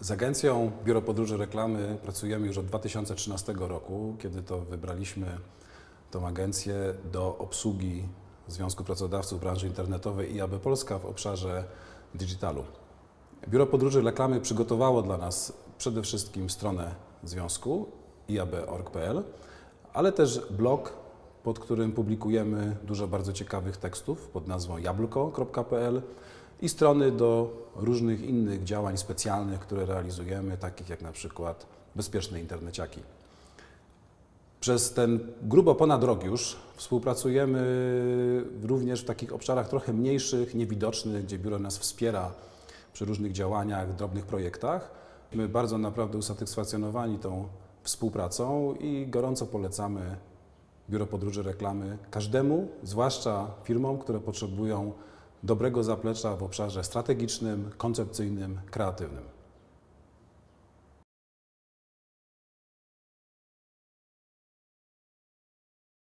Z agencją Biuro Podróży Reklamy pracujemy już od 2013 roku, kiedy to wybraliśmy tą agencję do obsługi Związku Pracodawców Branży Internetowej i Polska w obszarze digitalu. Biuro Podróży Reklamy przygotowało dla nas przede wszystkim stronę związku iab.org.pl, ale też blog, pod którym publikujemy dużo bardzo ciekawych tekstów pod nazwą jabłko.pl i strony do różnych innych działań specjalnych, które realizujemy, takich jak na przykład bezpieczne interneciaki. Przez ten grubo ponad rok już współpracujemy również w takich obszarach trochę mniejszych, niewidocznych, gdzie biuro nas wspiera przy różnych działaniach, drobnych projektach. My bardzo naprawdę usatysfakcjonowani tą współpracą i gorąco polecamy Biuro Podróży Reklamy każdemu, zwłaszcza firmom, które potrzebują dobrego zaplecza w obszarze strategicznym, koncepcyjnym, kreatywnym.